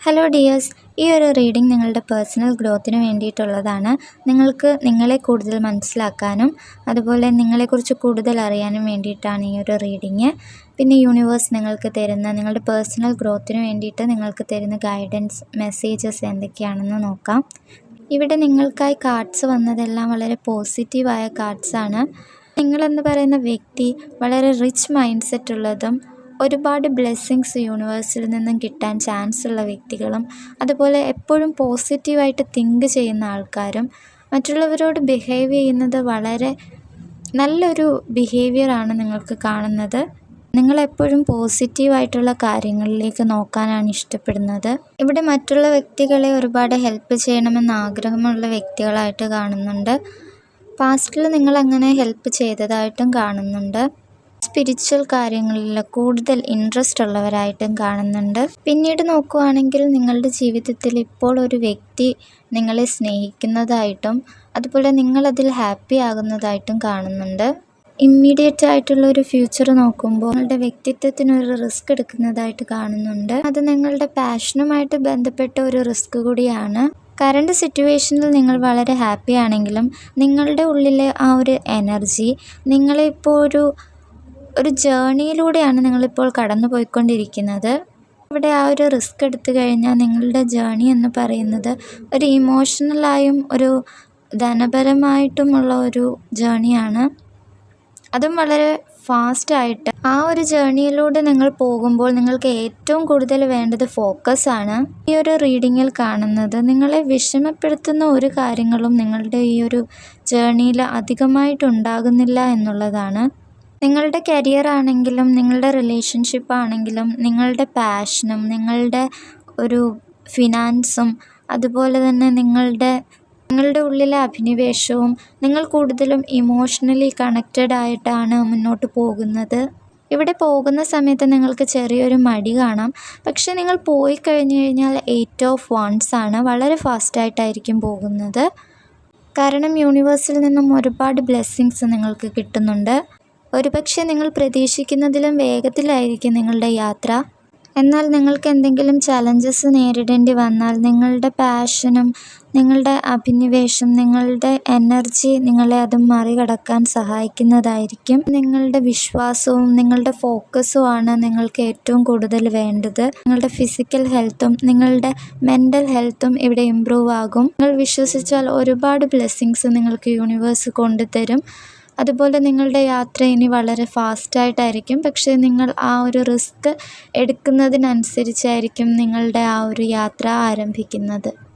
Hello dears ഈ ഒരു reading നിങ്ങളുടെ പേഴ്സണൽ ഗ്രോത്തിന് വേണ്ടിയിട്ടുള്ളതാണ്. നിങ്ങൾക്ക് നിങ്ങളെ കൂടുതൽ മനസ്സിലാക്കാനും അതുപോലെ നിങ്ങളെക്കുറിച്ച് കൂടുതൽ അറിയാനും വേണ്ടിയിട്ടാണ് ഈ ഒരു റീഡിങ് പിന്നെ യൂണിവേഴ്സ് നിങ്ങൾക്ക് തരുന്ന നിങ്ങളുടെ പേഴ്സണൽ ഗ്രോത്തിന് വേണ്ടിയിട്ട് നിങ്ങൾക്ക് തരുന്ന ഗൈഡൻസ് മെസ്സേജസ് എന്തൊക്കെയാണെന്ന് നോക്കാം. ഇവിടെ നിങ്ങൾക്കായി കാർഡ്സ് വന്നതെല്ലാം വളരെ പോസിറ്റീവായ കാർഡ്സാണ് നിങ്ങളെന്ന് പറയുന്ന വ്യക്തി വളരെ റിച്ച് മൈൻഡ് സെറ്റ് ഉള്ളതും ഒരുപാട് ബ്ലെസ്സിങ്സ് യൂണിവേഴ്സിൽ നിന്നും കിട്ടാൻ ചാൻസ് ഉള്ള വ്യക്തികളും അതുപോലെ എപ്പോഴും പോസിറ്റീവായിട്ട് തിങ്ക് ചെയ്യുന്ന ആൾക്കാരും മറ്റുള്ളവരോട് ബിഹേവ് ചെയ്യുന്നത് വളരെ നല്ലൊരു ബിഹേവിയറാണ് നിങ്ങൾക്ക് കാണുന്നത്. നിങ്ങളെപ്പോഴും പോസിറ്റീവായിട്ടുള്ള കാര്യങ്ങളിലേക്ക് നോക്കാനാണ് ഇഷ്ടപ്പെടുന്നത്. ഇവിടെ മറ്റുള്ള വ്യക്തികളെ ഒരുപാട് ഹെൽപ്പ് ചെയ്യണമെന്ന് ആഗ്രഹമുള്ള വ്യക്തികളായിട്ട് കാണുന്നുണ്ട്. പാസ്റ്റിൽ നിങ്ങളങ്ങനെ ഹെൽപ്പ് ചെയ്തതായിട്ടും കാണുന്നുണ്ട്. സ്പിരിച്വൽ കാര്യങ്ങളിൽ കൂടുതൽ ഇൻട്രസ്റ്റ് ഉള്ളവരായിട്ടും കാണുന്നുണ്ട്. പിന്നീട് നോക്കുവാണെങ്കിൽ നിങ്ങളുടെ ജീവിതത്തിൽ ഇപ്പോൾ ഒരു വ്യക്തി നിങ്ങളെ സ്നേഹിക്കുന്നതായിട്ടും അതുപോലെ നിങ്ങളതിൽ ഹാപ്പി ആകുന്നതായിട്ടും കാണുന്നുണ്ട്. ഇമ്മീഡിയറ്റ് ആയിട്ടുള്ള ഒരു ഫ്യൂച്ചർ നോക്കുമ്പോൾ നിങ്ങളുടെ വ്യക്തിത്വത്തിന് ഒരു റിസ്ക് എടുക്കുന്നതായിട്ട് കാണുന്നുണ്ട്. അത് നിങ്ങളുടെ പാഷനുമായിട്ട് ബന്ധപ്പെട്ട ഒരു റിസ്ക് കൂടിയാണ്. കറണ്ട് സിറ്റുവേഷനിൽ നിങ്ങൾ വളരെ ഹാപ്പി ആണെങ്കിലും നിങ്ങളുടെ ഉള്ളിലെ ആ ഒരു എനർജി നിങ്ങളെ ഇപ്പോൾ ഒരു ഒരു ജേണിയിലൂടെയാണ് നിങ്ങളിപ്പോൾ കടന്നു പോയിക്കൊണ്ടിരിക്കുന്നത് ഇവിടെ ആ ഒരു റിസ്ക് എടുത്തു കഴിഞ്ഞാൽ നിങ്ങളുടെ ജേണി എന്ന് പറയുന്നത് ഒരു ഇമോഷണലായും ഒരു ധനപരമായിട്ടുമുള്ള ഒരു ജേണിയാണ് അതും വളരെ ഫാസ്റ്റായിട്ട് ആ ഒരു ജേണിയിലൂടെ നിങ്ങൾ പോകുമ്പോൾ നിങ്ങൾക്ക് ഏറ്റവും കൂടുതൽ വേണ്ടത് ഫോക്കസ് ആണ്. ഈ ഒരു റീഡിങ്ങിൽ കാണുന്നത് നിങ്ങളെ വിഷമപ്പെടുത്തുന്ന ഒരു കാര്യങ്ങളും നിങ്ങളുടെ ഈ ഒരു ജേണിയിൽ അധികമായിട്ടുണ്ടാകുന്നില്ല എന്നുള്ളതാണ്. നിങ്ങളുടെ കരിയർ ആണെങ്കിലും നിങ്ങളുടെ റിലേഷൻഷിപ്പ് ആണെങ്കിലും നിങ്ങളുടെ പാഷനും നിങ്ങളുടെ ഒരു ഫിനാൻസും അതുപോലെ തന്നെ നിങ്ങളുടെ നിങ്ങളുടെ ഉള്ളിലെ അഭിനിവേശവും നിങ്ങൾ കൂടുതലും ഇമോഷണലി കണക്റ്റഡ് ആയിട്ടാണ് മുന്നോട്ട് പോകുന്നത്. ഇവിടെ പോകുന്ന സമയത്ത് നിങ്ങൾക്ക് ചെറിയൊരു മടി കാണാം. പക്ഷേ നിങ്ങൾ പോയി കഴിഞ്ഞു കഴിഞ്ഞാൽ എയ്റ്റ് ഓഫ് വൺസ് ആണ്. വളരെ ഫാസ്റ്റായിട്ടായിരിക്കും പോകുന്നത്. കാരണം യൂണിവേഴ്സിൽ നിന്നും ഒരുപാട് ബ്ലെസ്സിങ്സ് നിങ്ങൾക്ക് കിട്ടുന്നുണ്ട്. ഒരുപക്ഷെ നിങ്ങൾ പ്രതീക്ഷിക്കുന്നതിലും വേഗത്തിലായിരിക്കും നിങ്ങളുടെ യാത്ര. എന്നാൽ നിങ്ങൾക്ക് എന്തെങ്കിലും ചലഞ്ചസ് നേരിടേണ്ടി വന്നാൽ നിങ്ങളുടെ പാഷനും നിങ്ങളുടെ അഭിനിവേശം നിങ്ങളുടെ എനർജി നിങ്ങളെ അത് മറികടക്കാൻ സഹായിക്കുന്നതായിരിക്കും. നിങ്ങളുടെ വിശ്വാസവും നിങ്ങളുടെ ഫോക്കസും ആണ് നിങ്ങൾക്ക് ഏറ്റവും കൂടുതൽ വേണ്ടത്. നിങ്ങളുടെ ഫിസിക്കൽ ഹെൽത്തും നിങ്ങളുടെ മെന്റൽ ഹെൽത്തും ഇവിടെ ഇമ്പ്രൂവ് ആകും. നിങ്ങൾ വിശ്വസിച്ചാൽ ഒരുപാട് ബ്ലെസ്സിങ്സ് നിങ്ങൾക്ക് യൂണിവേഴ്സ് കൊണ്ടുതരും. അതുപോലെ നിങ്ങളുടെ യാത്ര ഇനി വളരെ ഫാസ്റ്റായിട്ടായിരിക്കും. പക്ഷേ നിങ്ങൾ ആ ഒരു റിസ്ക് എടുക്കുന്നതിനനുസരിച്ചായിരിക്കും നിങ്ങളുടെ ആ ഒരു യാത്ര ആരംഭിക്കുന്നത്.